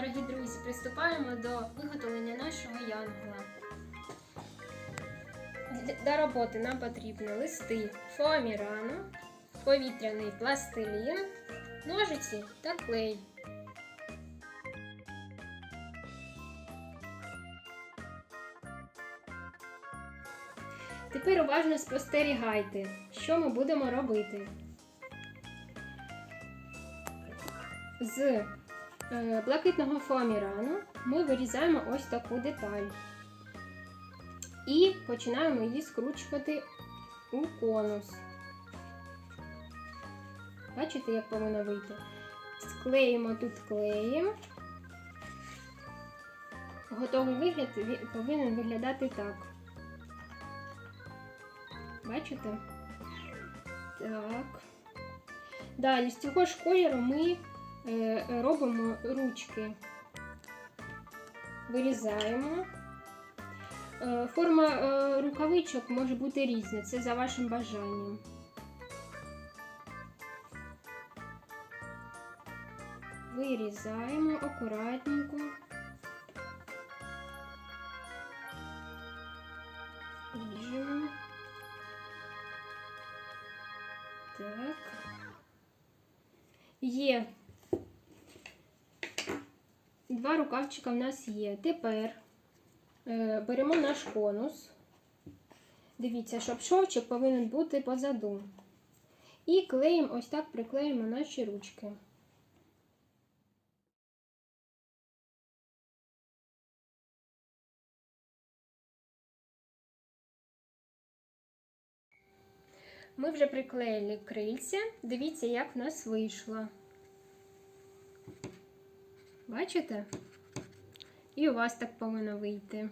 дорогі друзі, приступаємо до виготовлення нашого янгола. Для роботи нам потрібні листи фоамірану, повітряний пластилін, ножиці та клей. Тепер уважно спостерігайте, що ми будемо робити. З блакитного фоамірану ми вирізаємо ось таку деталь і починаємо її скручувати у конус. Бачите, як повинно вийти? Склеїмо тут клеєм. Готовий вигляд повинен виглядати так. Бачите? Так. Далі з цього ж кольору ми е, робимо ручки. Вирізаємо. Е, Форма е, рукавичок може бути різна, це за вашим бажанням. Вирізаємо акуратненько. Ріжемо. Так. Є. Два рукавчика в нас є. Тепер е, беремо наш конус. Дивіться, щоб шовчик повинен бути позаду. І клеїмо, ось так приклеїмо наші ручки. Ми вже приклеїли крильця. Дивіться, як в нас вийшло. Бачите? І у вас так повинно вийти.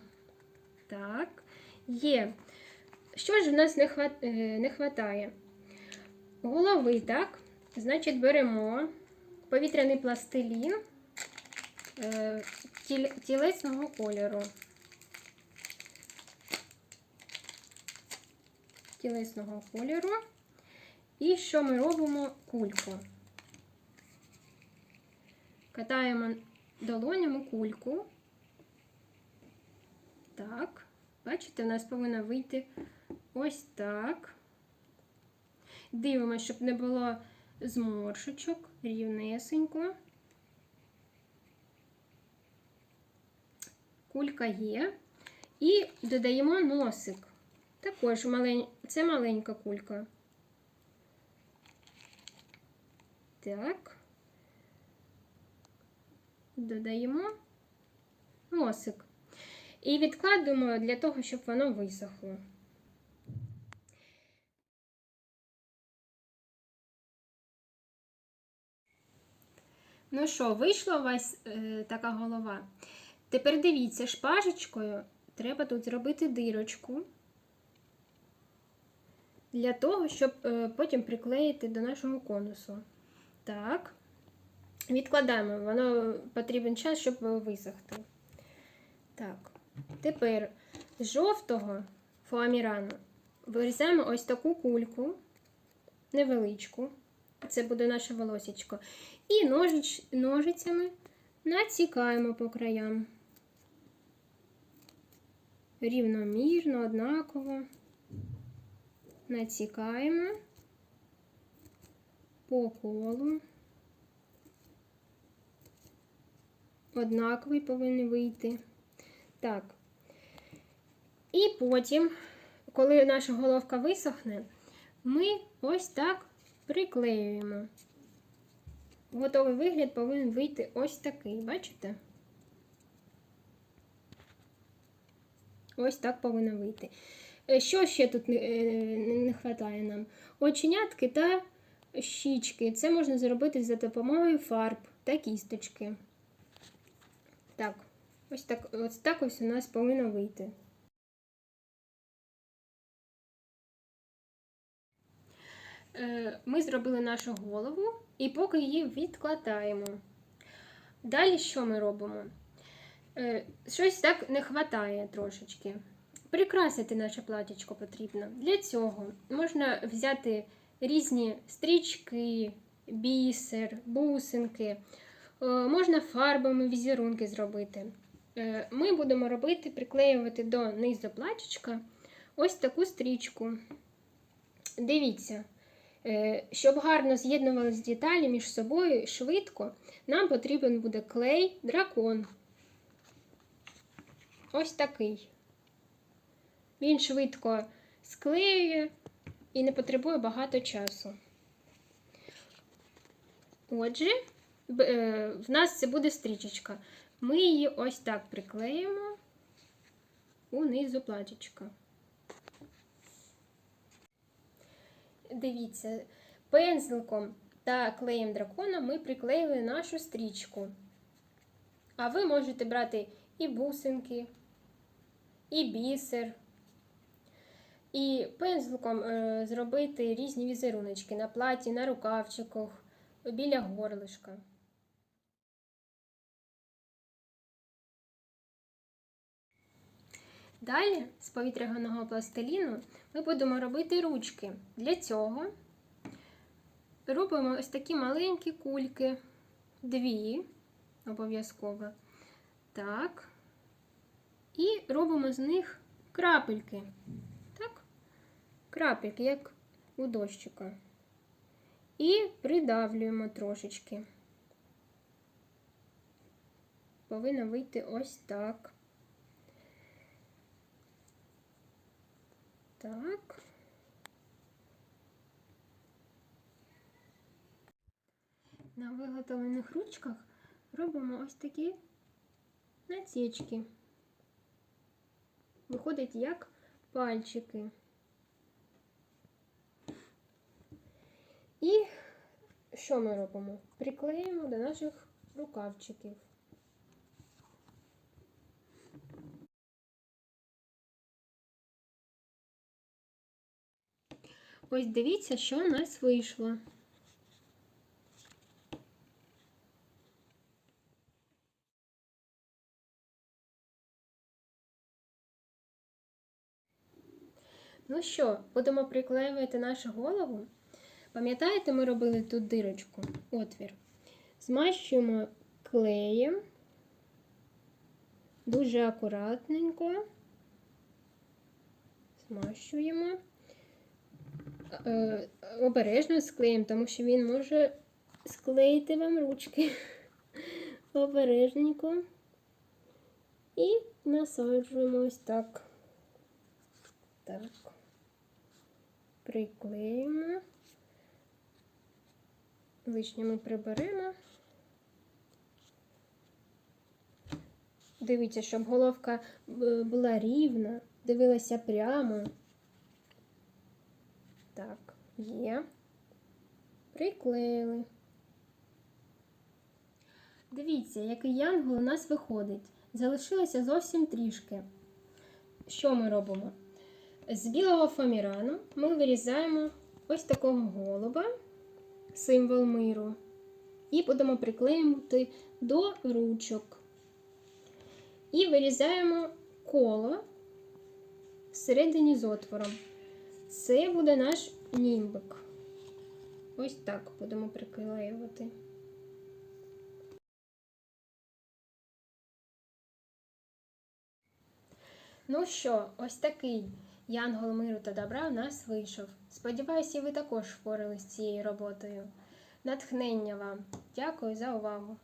Так, є. Що ж в нас не, хват... е? Голови, так? Значить, беремо повітряний пластилін е, тіл... тілесного кольору. Тілесного кольору. І що ми робимо? Кульку. Катаємо долонями кульку. Так, бачите, у нас повинно вийти ось так. Дивимося, щоб не було зморшечок, рівнесенько. Кулька є. І додаємо носик. Також малень... це маленька кулька. Так. Додаємо носик. І відкладемо для того, щоб воно висохло. Ну що, вийшла у вас е, така голова? Тепер дивіться, шпажечкою треба тут зробити дирочку для того, щоб е, потім приклеїти до нашого конусу. Так, відкладаємо, воно потрібен час, щоб висохти. Так, тепер з жовтого фоамірану вирізаємо ось таку кульку, невеличку. Це буде наше волосечко. І ножич, ножицями націкаємо по краям. Рівномірно, однаково. Націкаємо по колу. Однаковий повинен вийти. Так. І потім, коли наша головка висохне, ми ось так приклеюємо. Готовий вигляд повинен вийти ось такий, бачите? Ось так повинно вийти. Е, Що ще тут не, е, не вистачає нам? Оченятки та щічки. Це можна зробити за допомогою фарб та кісточки. Так, ось так ось, так ось у нас повинно вийти. Е, Ми зробили нашу голову і поки її відкладаємо. Далі що ми робимо? Е, Щось так не вистачає трошечки. Прикрасити наше платічко потрібно. Для цього можна взяти різні стрічки, бісер, бусинки. Е, Можна фарбами візерунки зробити. Е, Ми будемо робити, приклеювати до низу платічка ось таку стрічку. Дивіться, е, щоб гарно з'єднувались деталі між собою швидко, нам потрібен буде клей дракон. Ось такий. Він швидко склеює і не потребує багато часу. Отже, в нас це буде стрічечка. Ми її ось так приклеїмо унизу платічка. Дивіться, пензликом та клеєм дракона ми приклеїли нашу стрічку. А ви можете брати і бусинки, і бісер, і пензликом е, зробити різні візеруночки на платі, на рукавчиках, біля горлишка. Далі з повітряного пластиліну ми будемо робити ручки. Для цього робимо ось такі маленькі кульки, дві обов'язково. Так. І робимо з них крапельки. Так? Крапельки, як у дощика. І придавлюємо трошечки. Повинно вийти ось так. Так. На виготовлених ручках робимо ось такі насічки. Виходить як пальчики. І що ми робимо? Приклеїмо до наших рукавчиків. Ось дивіться, що у нас вийшло. Ну що, будемо приклеювати нашу голову. Пам'ятаєте, ми робили тут дирочку, отвір. Змащуємо клеєм дуже акуратненько. Змащуємо. Е, обережно склеїмо, тому що він може склеїти вам ручки. Обережненько. І насаджуємо ось так. Так. Приклеїмо. Лишнє ми приберемо. Дивіться, щоб головка е, була рівна, дивилася прямо. Так, є. Приклеїли. Дивіться, який янгол у нас виходить. Залишилося зовсім трішки. Що ми робимо? З білого фомірану ми вирізаємо ось такого голуба, символ миру, і будемо приклеювати до ручок. І вирізаємо коло всередині з отвором. Це буде наш німбик. Ось так будемо приклеювати. Ну що, ось такий янгол миру та добра у нас вийшов. Сподіваюся, ви також впорались з цією роботою. Натхнення вам! Дякую за увагу!